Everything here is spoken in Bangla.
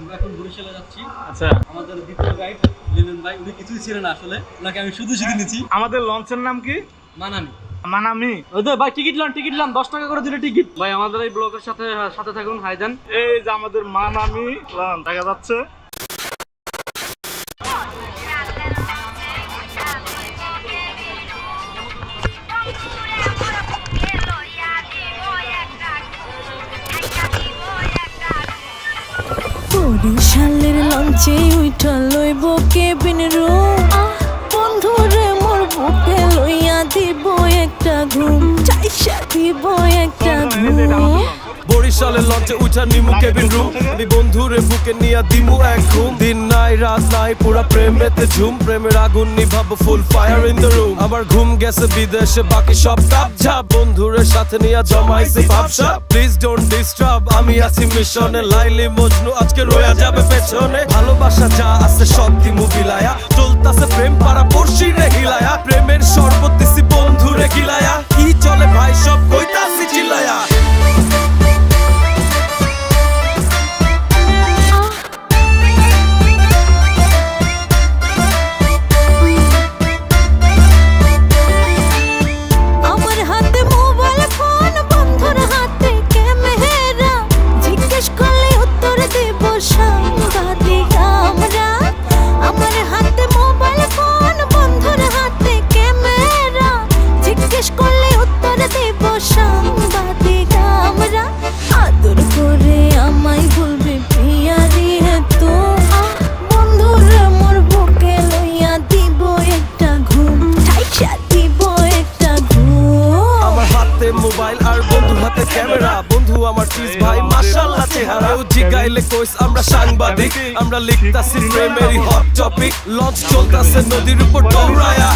আমরা এখন বরিশালে যাচ্ছি। আচ্ছা। আমাদের দ্বিতীয় গাইড লিলন ভাই উনি কিছুই ছিলেন আসলে। ওনাকে আমি শুধু শুধু নিচ্ছি আমাদের লঞ্চের নাম কি? মানামি। মানামি। ওই তো ভাই টিকিট লাম টিকিট লাম দশ টাকা করে দিলে টিকিট ভাই আমাদের এই ব্লগের সাথে সাথে থাকুন হাইজান এই যে আমাদের মানামি লঞ্চ। দেখা যাচ্ছে। বরিশালের লঞ্চে উঠা লইব কেবিন রুম। বন্ধুরে মোর বুকে লইয়া দিব একটা ঘুম। চাইসা দিব একটা ঘুম। বরিশালের লঞ্চে উঠা নিমু কেবিন রুম। আমি বন্ধুরে বুকে নিয়া দিমু এক ঘুম। দিন নাই, রাত নাই, পুরা প্রেমেতে ঝুম। প্রেমের আগুন নিভাবো full fire in the room আমার ঘুম গেছে বিদেশে, বাকি সব টাপ ঝাপ। বন্ধুরের সাথে নিয়া জমাইছি ভাবসা প্লিজ ডোন্ট ডিস্টার্ব আমি আছি মিশনে। লাইলি মজনু আজকে রয়ে যাবে পেছনে। ভালোবাসা যা আছে সব দিমু বিলায়া। চলতাছে প্রেম পাড়া পড়শি রে হিলায়া। ক্যামেরা। বন্ধু, আমার চিজ ভাই মাশাআল্লাহ চেহারা জিগাইলে কইস, আমরা সাংবাদিক। আমরা লিখতাছি প্রেমেরই হট টপিক লঞ্চ চলতাছে নদীর উপর দৌড়ায়া।